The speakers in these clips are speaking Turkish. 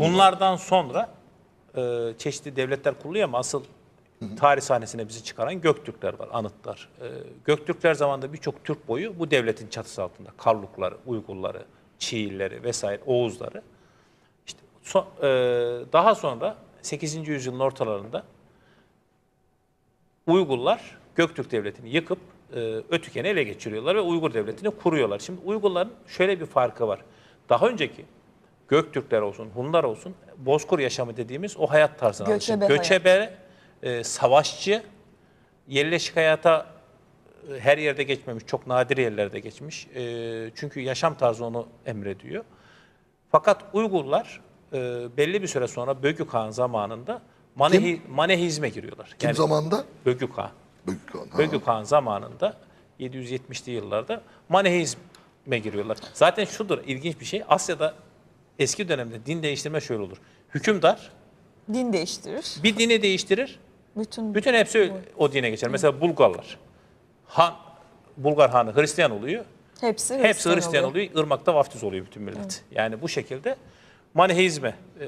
Hunlardan sonra e, çeşitli devletler kuruluyor ama asıl tarih sahnesine bizi çıkaran Göktürkler var, anıtlar. E, Göktürkler zamanında birçok Türk boyu bu devletin çatısı altında. Karlukları, Uygurları, Çiğilleri vesaire, Oğuzları. İşte so- e, daha sonra 8. yüzyılın ortalarında Uygurlar Göktürk Devleti'ni yıkıp e, Ötüken'i ele geçiriyorlar ve Uygur Devleti'ni kuruyorlar. Şimdi Uygurların şöyle bir farkı var. Daha önceki Göktürkler olsun, Hunlar olsun, Bozkır yaşamı dediğimiz o hayat tarzına Göçebe alışık. Göçebe, e, savaşçı, yerleşik hayata e, her yerde geçmemiş, çok nadir yerlerde geçmiş. E, çünkü yaşam tarzı onu emrediyor. Fakat Uygurlar e, belli bir süre sonra Bögü Kağan zamanında Manehi, Manehizme giriyorlar. Kim zamanında? Bögü Kağan. Bögük Kağan. Ha. Bögü Kağan zamanında 770'li yıllarda Manehizme giriyorlar. Zaten şudur ilginç bir şey. Asya'da eski dönemde din değiştirme şöyle olur. Hükümdar Din değiştirir. bir dini değiştirir. Bütün, Bütün hepsi o dine geçer. Mesela Bulgarlar. Han, Bulgar Hanı Hristiyan oluyor. hepsi Hepsi Hristiyan oluyor. Irmak'ta vaftiz oluyor bütün millet. Yani bu şekilde Maniheizme e,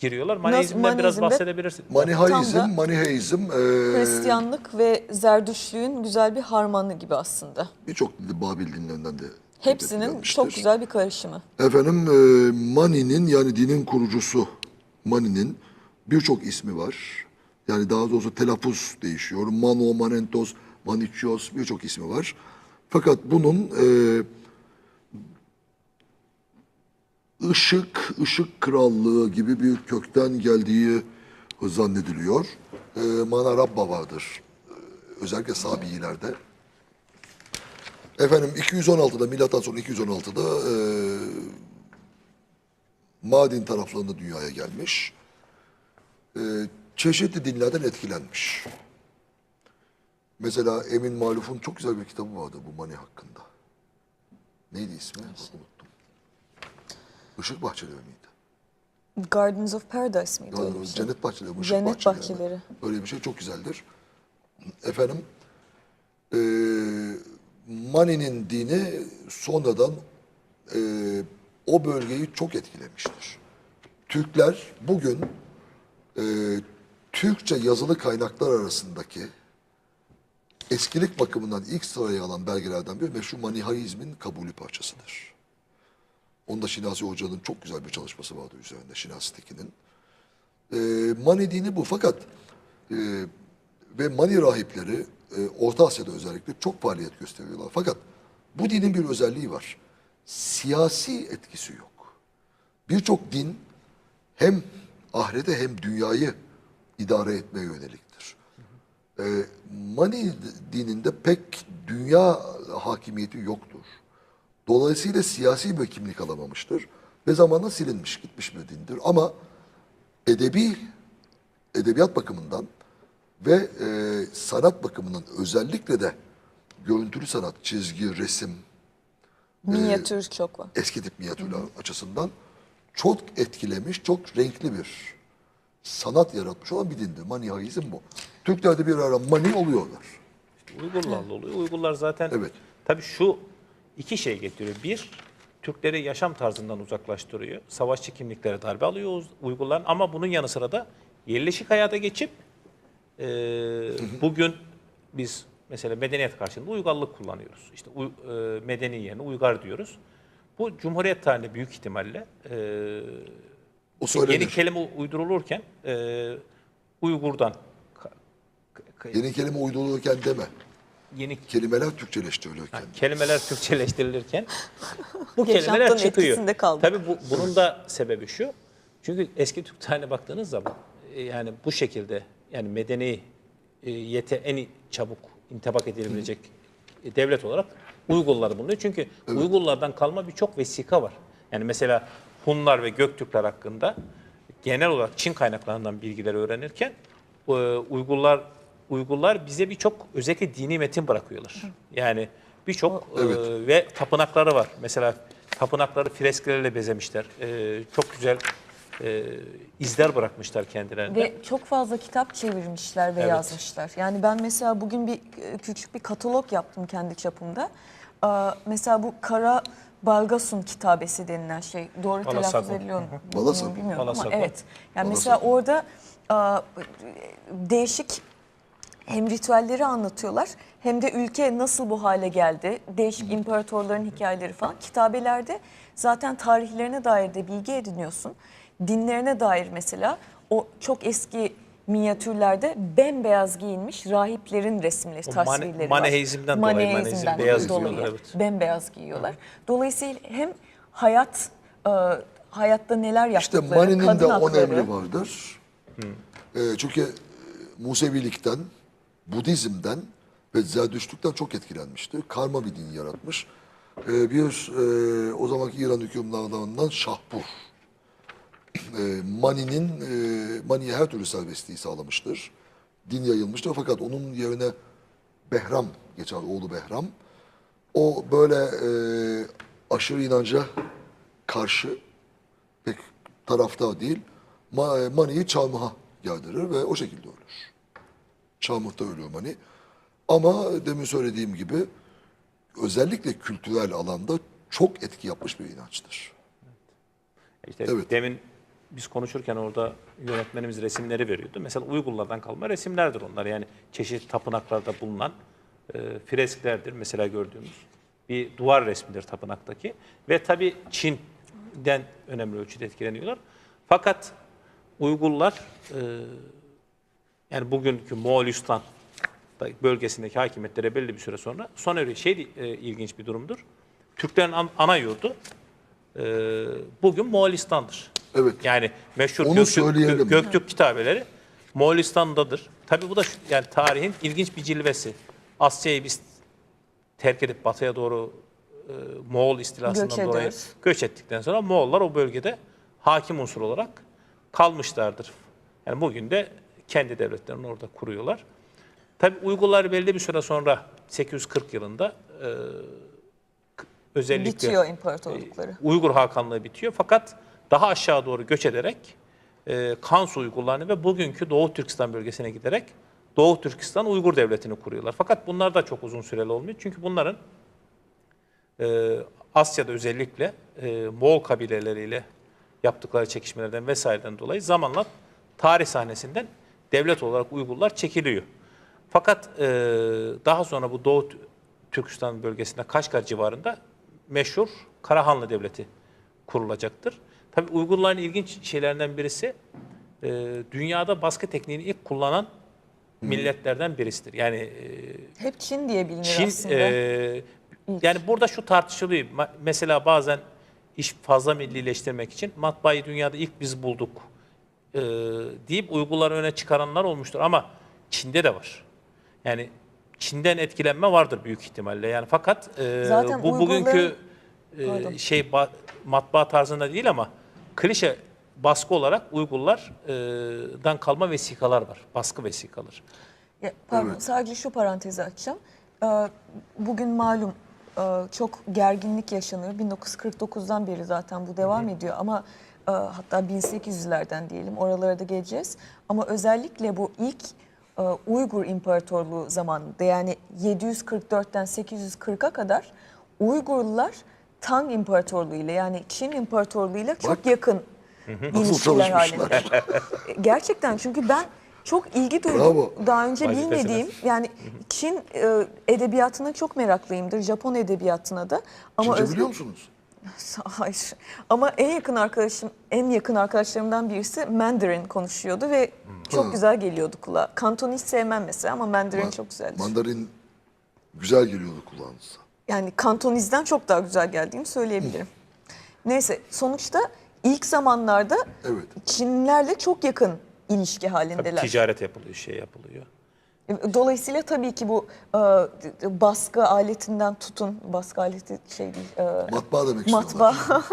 giriyorlar. Maniheizmden biraz Maniheizmde- bahsedebilirsin. Manihaizm, Tam da- Maniheizm e, Hristiyanlık ve Zerdüştlüğün güzel bir harmanı gibi aslında. birçok dili Babil dinlerinden de Hepsinin çok güzel bir karışımı. Efendim e, Mani'nin yani dinin kurucusu Mani'nin birçok ismi var. Yani daha doğrusu telaffuz değişiyor. Mano, Manentos, Manichios birçok ismi var. Fakat bunun e, ışık, ışık krallığı gibi bir kökten geldiği zannediliyor. E, Manarabba vardır. E, özellikle Sabiilerde. Efendim 216'da milattan sonra 216'da e, Madin taraflarında dünyaya gelmiş. E, çeşitli dinlerden etkilenmiş. Mesela Emin Maluf'un çok güzel bir kitabı vardı bu Mani hakkında. Neydi ismi? Bak, Unuttum. Işık Bahçeleri miydi? Gardens of Paradise miydi bir şey? Cennet Bahçeleri, Işık Cennet Bahçeleri. Bahçeleri. Öyle bir şey çok güzeldir. Efendim, e, Mani'nin dini sonradan e, o bölgeyi çok etkilemiştir. Türkler bugün e, Türkçe yazılı kaynaklar arasındaki eskilik bakımından ilk sıraya alan belgelerden biri meşhur Manihaizmin kabulü parçasıdır. Onda Şinasi Hoca'nın çok güzel bir çalışması vardı üzerinde Şinasi Tekin'in. E, Mani dini bu fakat e, ve Mani rahipleri e, Orta Asya'da özellikle çok faaliyet gösteriyorlar. Fakat bu dinin bir özelliği var. Siyasi etkisi yok. Birçok din hem ahirete hem dünyayı idare etmeye yöneliktir. E, Mani dininde pek dünya hakimiyeti yoktur. Dolayısıyla siyasi bir kimlik alamamıştır ve zamanla silinmiş, gitmiş bir dindir. Ama edebi edebiyat bakımından ve e, sanat bakımından özellikle de görüntülü sanat, çizgi, resim, Minyatür çok var. eski tip minyatürler açısından çok etkilemiş, çok renkli bir sanat yaratmış olan bir dindir. Manihaizm bu. Türklerde bir ara mani oluyorlar. Uygurlarla oluyor. Uygurlar zaten Evet. tabii şu iki şey getiriyor. Bir, Türkleri yaşam tarzından uzaklaştırıyor. Savaşçı kimliklere darbe alıyor Uygurların ama bunun yanı sıra da yerleşik hayata geçip e, bugün biz mesela medeniyet karşılığında uygarlık kullanıyoruz. İşte uy, e, medeni yerine uygar diyoruz. Bu Cumhuriyet tarihinde büyük ihtimalle e, O söylenir. yeni kelime uydurulurken e, Uygur'dan Yeni kelime uydurulurken deme. yeni Kelimeler Türkçeleştirilirken. kelimeler Türkçeleştirilirken bu kelimeler çıkıyor. Tabii bu, bunun da sebebi şu. Çünkü eski Türk tarihine baktığınız zaman e, yani bu şekilde yani medeni e, yete en çabuk intibak edilebilecek e, devlet olarak Uygurlar bulunuyor. Çünkü Uygurlardan kalma birçok vesika var. Yani mesela Hunlar ve Göktürkler hakkında genel olarak Çin kaynaklarından bilgileri öğrenirken e, Uygurlar Uygurlar bize birçok özellikle dini metin bırakıyorlar. Yani birçok e, ve tapınakları var. Mesela tapınakları fresklerle bezemişler. E, çok güzel e, izler bırakmışlar kendilerine. Ve çok fazla kitap çevirmişler ve Evet. yazmışlar. Yani ben mesela bugün bir e, küçük bir katalog yaptım kendi çapımda. Aa, Mesela bu kara Balgasun kitabesi denilen şey. Doğru telaffuz Balasagun. ediliyor mu? Balasagun. Bilmiyorum ama Balasagun. evet. Yani Balasagun. mesela orada aa, değişik hem ritüelleri anlatıyorlar hem de ülke nasıl bu hale geldi, değişik imparatorların hikayeleri falan. Kitabelerde zaten tarihlerine dair de bilgi ediniyorsun. Dinlerine dair mesela o çok eski minyatürlerde bembeyaz giyinmiş rahiplerin resimleri, O mane- tasvirleri var. maneheizmden dolayı, maneheizm Maneheizmden beyaz dolayı giyiyorlar, evet. bembeyaz giyiyorlar. Dolayısıyla hem hayat e, hayatta neler İşte yaptıkları, Mani'nin de kadın on hakları, emri vardır. Ee, çünkü e, Musevilikten, Budizm'den ve Zerdüştlük'ten çok etkilenmişti. Karma bir din yaratmış. Ee, bir e, o zamanki İran hükümdarlarından Şahpur. E, Mani'nin e, Mani'ye her türlü serbestliği sağlamıştır. Din yayılmıştır fakat onun yerine Behram geçer, oğlu Behram. O böyle e, aşırı inanca karşı pek taraftar değil. Ma- Mani'yi çarmıha yardırır ve o şekilde ölür. Çarmıhta ölüyor Mani. Ama demin söylediğim gibi özellikle kültürel alanda çok etki yapmış bir inançtır. İşte Evet. demin biz konuşurken orada yönetmenimiz resimleri veriyordu. Mesela Uygurlardan kalma resimlerdir onlar. Yani çeşitli tapınaklarda bulunan e, fresklerdir mesela gördüğümüz. Bir duvar resmidir tapınaktaki. Ve tabii Çin'den önemli ölçüde etkileniyorlar. Fakat Uygurlar e, yani bugünkü Moğolistan bölgesindeki hakimiyetlere belli bir süre sonra son öyle şey e, ilginç bir durumdur. Türklerin an- ana yurdu e, bugün Moğolistan'dır. Evet. Yani meşhur Onu Göktürk, Göktürk kitabeleri Moğolistan'dadır. Tabii bu da şu- yani tarihin ilginç bir cilvesi. Asya'yı biz terk edip batıya doğru e, Moğol istilasından Göç dolayı ediyoruz. göç ettikten sonra Moğollar o bölgede hakim unsur olarak kalmışlardır. Yani bugün de kendi devletlerini orada kuruyorlar. Tabii Uygurlar belli bir süre sonra 840 yılında e, özellikle bitiyor imparatorlukları. Uygur Hakanlığı bitiyor fakat daha aşağı doğru göç ederek e, Kans Uygurlarını ve bugünkü Doğu Türkistan bölgesine giderek Doğu Türkistan Uygur Devleti'ni kuruyorlar. Fakat bunlar da çok uzun süreli olmuyor. Çünkü bunların e, Asya'da özellikle e, Moğol kabileleriyle yaptıkları çekişmelerden vesaireden dolayı zamanla tarih sahnesinden devlet olarak Uygurlar çekiliyor. Fakat e, daha sonra bu Doğu Tü- Türkistan bölgesinde Kaşgar civarında meşhur Karahanlı Devleti kurulacaktır. Tabii Uygurların ilginç şeylerinden birisi e, dünyada baskı tekniğini ilk kullanan milletlerden birisidir. Yani e, Hep Çin diye bilinir Çin aslında. e, yani burada şu tartışılıyor. Mesela bazen iş fazla millileştirmek için matbaayı dünyada ilk biz bulduk e, deyip Uygurları öne çıkaranlar olmuştur ama Çin'de de var. Yani Çin'den etkilenme vardır büyük ihtimalle. Yani fakat e, Zaten bu bugünkü Uygurların- e, Pardon. şey ba- matbaa tarzında değil ama klişe baskı olarak Uygurlardan kalma vesikalar var. Baskı vesikalar. Ya, pardon, sadece şu parantezi açacağım. Ee, Bugün malum e, çok gerginlik yaşanıyor. 1949'dan beri zaten bu devam ediyor ama e, hatta 1800'lerden diyelim oralara da geleceğiz. Ama özellikle bu ilk e, Uygur İmparatorluğu zamanında yani 744'ten 840'a kadar Uygurlular Tang İmparatorluğu ile yani Çin İmparatorluğu ile çok Bak. yakın Nasıl ilişkiler çalışmışlar? halinde. Gerçekten çünkü ben çok ilgi duydum. Bravo. Daha önce bilmediğim yani Çin e, edebiyatına çok meraklıyımdır. Japon edebiyatına da. Ama Çince öz- biliyor musunuz? Hayır. Ama en yakın arkadaşım, en yakın arkadaşlarımdan birisi Mandarin konuşuyordu ve çok güzel geliyordu kulağa. Kanton'u hiç sevmem mesela ama Mandarin çok güzeldir. Mandarin güzel geliyordu kulağınıza. Yani Kantoniz'den çok daha güzel geldiğini söyleyebilirim. Neyse sonuçta ilk zamanlarda Evet. Çinlilerle çok yakın ilişki Tabii halindeler. ticaret yapılıyor, şey yapılıyor. Dolayısıyla tabii ki bu e, baskı aletinden tutun, baskı aleti şey değil, e, Matbaa demek matbaa.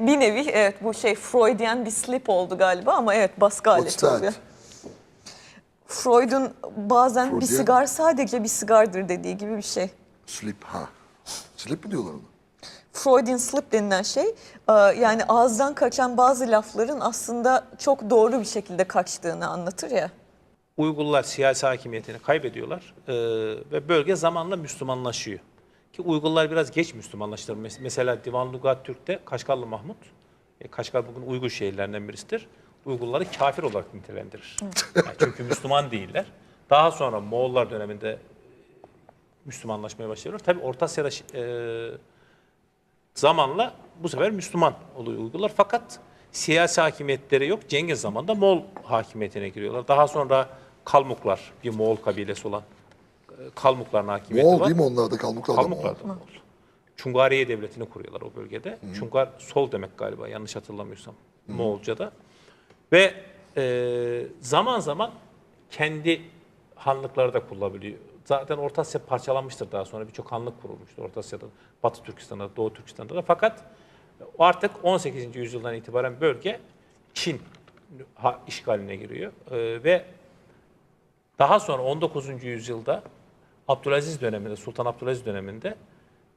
bir nevi evet bu şey Freudian bir slip oldu galiba ama evet baskı aleti that? oluyor. Freud'un bazen bir Freudian? sigar sadece bir sigardır dediği gibi bir şey. Slip ha. Slip mi diyorlar ona? Freudian slip denilen şey e, yani ağızdan kaçan bazı lafların aslında çok doğru bir şekilde kaçtığını anlatır ya. Uygurlar siyasi hakimiyetini kaybediyorlar e, ve bölge zamanla Müslümanlaşıyor. Ki Uygurlar biraz geç Müslümanlaştırır. Mes- Mesela Divan Lugat Türk'te Kaşgarlı Mahmut, e, Kaşgar bugün Uygur şehirlerinden birisidir. Uygurları kafir olarak nitelendirir. Yani çünkü Müslüman değiller. Daha sonra Moğollar döneminde Müslümanlaşmaya başlıyorlar. Tabi Orta Asya'da e, zamanla bu sefer Müslüman oluyor Uygurlar. Fakat siyasi hakimiyetleri yok. Cengiz zamanında Moğol hakimiyetine giriyorlar. Daha sonra Kalmuklar, bir Moğol kabilesi olan e, Kalmukların hakimiyeti Moğol var. değil mi onlar da Kalmuklar da Moğol. Kalmuklar da Moğol. Çungariye devletini kuruyorlar o bölgede. Çungar sol demek galiba yanlış hatırlamıyorsam Moğolca'da. Ve e, zaman zaman kendi hanlıkları da kullanabiliyor. Zaten Orta Asya parçalanmıştır daha sonra. Birçok hanlık kurulmuştur Orta Asya'da, Batı Türkistan'da, Doğu Türkistan'da da. Fakat artık 18. yüzyıldan itibaren bölge Çin ha- işgaline giriyor. E, ve daha sonra 19. yüzyılda Abdülaziz döneminde, Sultan Abdülaziz döneminde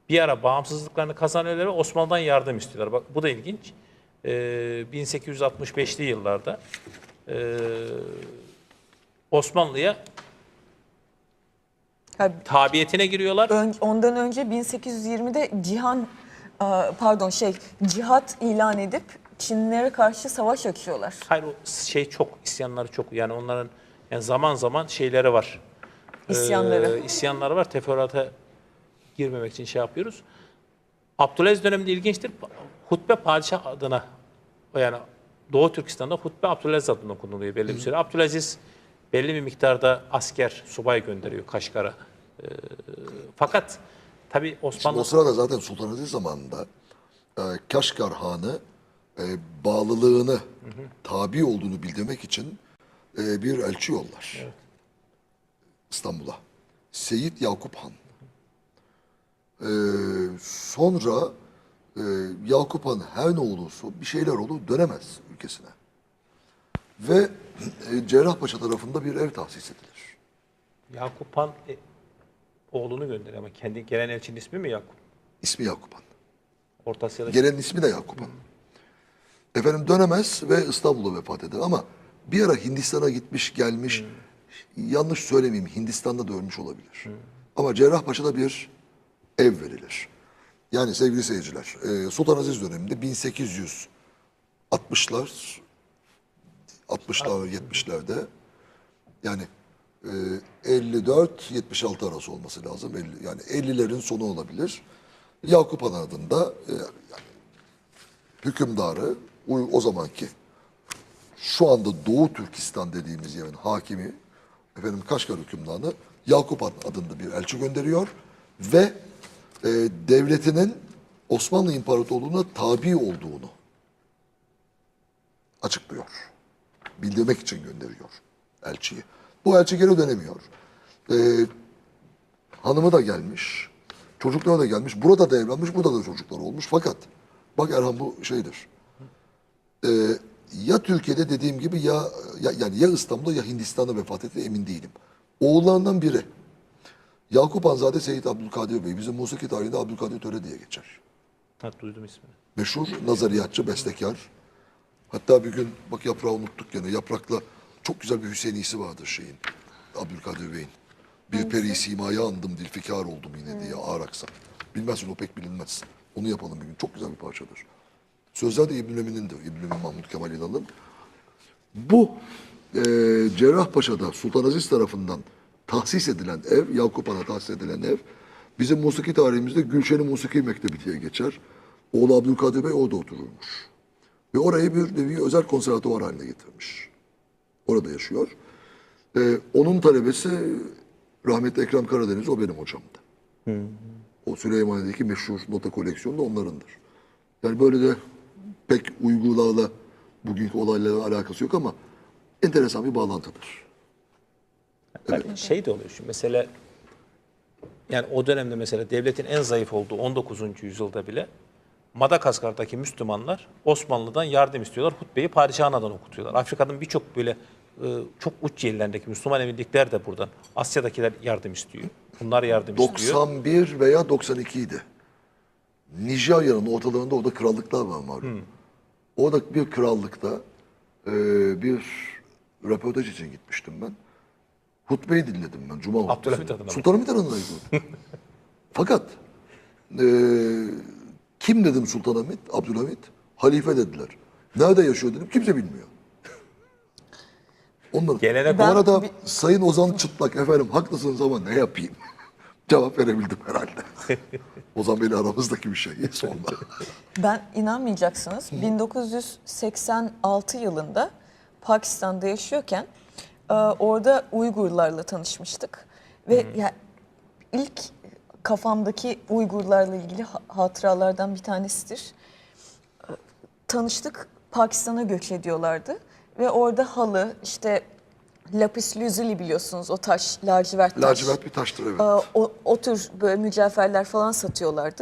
bir ara bağımsızlıklarını kazanıyorlar ve Osmanlı'dan yardım istiyorlar. Bak bu da ilginç. Ee, 1865'li yıllarda ee, Osmanlı'ya tabiyetine giriyorlar. ön- ondan önce 1820'de cihan e, pardon şey cihat ilan edip Çinlilere karşı savaş açıyorlar. Hayır o şey çok, isyanları çok. Yani onların yani zaman zaman şeyleri var. İsyanları. Ee, isyanları var. Teferruata girmemek için şey yapıyoruz. Abdülaziz döneminde ilginçtir. Hutbe padişah adına yani Doğu Türkistan'da hutbe Abdülaziz adına okunuluyor belli bir süre. Abdülaziz belli bir miktarda asker, subay gönderiyor Kaşgar'a. Ee, fakat tabii Şimdi Osmanlı o sırada zaten Sultan Aziz zamanında e, Kaşgar Hanı e, bağlılığını, tabi olduğunu bildirmek için e, bir elçi yollar. İstanbul'a. Seyit Yakup Han. E, sonra e, Yakup Han her ne olursa bir şeyler olur dönemez ülkesine. Ve e, Cerrahpaşa tarafında bir ev tahsis edilir. Yakup Han e, oğlunu gönderiyor ama kendi gelen elçinin ismi mi Yakup? İsmi Yakup Han. Orta Asya'da Gelenin ismi de Yakup Han. Efendim dönemez ve İstanbul'da vefat eder ama bir ara Hindistan'a gitmiş gelmiş yanlış söylemeyeyim Hindistan'da da ölmüş olabilir. Ama Cerrahpaşa'da bir ev verilir. Yani sevgili seyirciler e, Sultan Aziz döneminde 1860'lar 60'lar 70'lerde yani e, 54-76 arası olması lazım. 50, yani 50'lerin sonu olabilir. Yakup Han adında e, yani hükümdarı o zamanki şu anda Doğu Türkistan dediğimiz yerin hakimi efendim Kaşgar hükümdarı Yakup adında bir elçi gönderiyor ve e, devletinin Osmanlı İmparatorluğu'na tabi olduğunu açıklıyor. Bildirmek için gönderiyor elçiyi. Bu elçi geri dönemiyor. Ee, hanımı da gelmiş. Çocukları da gelmiş. Burada da evlenmiş. Burada da çocuklar olmuş. Fakat bak Erhan bu şeydir. Ee, ya Türkiye'de dediğim gibi ya, ya yani ya İstanbul'da ya Hindistan'da vefat etti emin değilim. Oğullarından biri. Yakup Hanzade Seyit Abdülkadir Bey. Bizim musiki tarihinde Abdülkadir Töre diye geçer Ha, duydum ismini. meşhur nazariyatçı, bestekar. Hatta bir gün bak yaprağı unuttuk gene. Yaprakla çok güzel bir Hüseyinisi vardır şeyin. Abdülkadir Bey'in. Bir peri simaya andım dilfikar oldum yine diye ağır aksan. Bilmezsin o pek bilinmez. Onu yapalım bir gün. Çok güzel bir parçadır. Sözler de İbn-i Emin'indir. İbn-i Emin Mahmud Kemal İnal'ın. Bu e, Cerrahpaşa'da Sultan Aziz tarafından tahsis edilen ev, Yakup Han'a tahsis edilen ev, bizim musiki tarihimizde Gülşen'i Musiki Mektebi diye geçer. Oğlu Abdülkadir Bey orada otururmuş. Ve orayı bir nevi özel konservatuvar haline getirmiş. Orada yaşıyor. E, onun talebesi rahmetli Ekrem Karadeniz, o benim hocamdı. O Süleymaniye'deki meşhur nota koleksiyonu da onlarındır. Yani böyle de pek Uygurlarla bugünkü olaylarla alakası yok ama enteresan bir bağlantıdır. Tabii şey de oluyor şimdi mesela yani o dönemde mesela devletin en zayıf olduğu 19. yüzyılda bile Madagaskar'daki Müslümanlar Osmanlı'dan yardım istiyorlar. Hutbeyi padişahın adına okutuyorlar. Afrika'nın birçok böyle e, çok uç yerlerindeki Müslüman emirlikler de buradan. Asya'dakiler yardım istiyor. Bunlar yardım istiyor. 91 veya 92 idi. Nijerya'nın ortalarında orada krallıklar var malum. Orada bir krallıkta e, bir röportaj için gitmiştim ben. Hutbeyi dinledim ben Cuma hutbesi. Abdülhamit adına? Sultanahmet adına uygun. Fakat Ee, kim dedim Sultanahmet, Abdülhamit? Halife dediler. Nerede yaşıyor dedim. Kimse bilmiyor. Onlar. Gelene Bu arada Sayın Ozan Çıtlak efendim haklısınız ama ne yapayım? Cevap verebildim herhalde. Ozan Bey'le aramızdaki bir şey. Sonra. Ben inanmayacaksınız. 1986 yılında Pakistan'da yaşıyorken e, orada Uygurlarla tanışmıştık. Ve ya ilk kafamdaki Uygurlarla ilgili ha- hatıralardan bir tanesidir. E, Tanıştık, Pakistan'a göç ediyorlardı ve orada halı, işte lapis lazuli biliyorsunuz o taş, lacivert taş. Lacivert bir taştır evet. Ee, o, o tür böyle mücevherler falan satıyorlardı.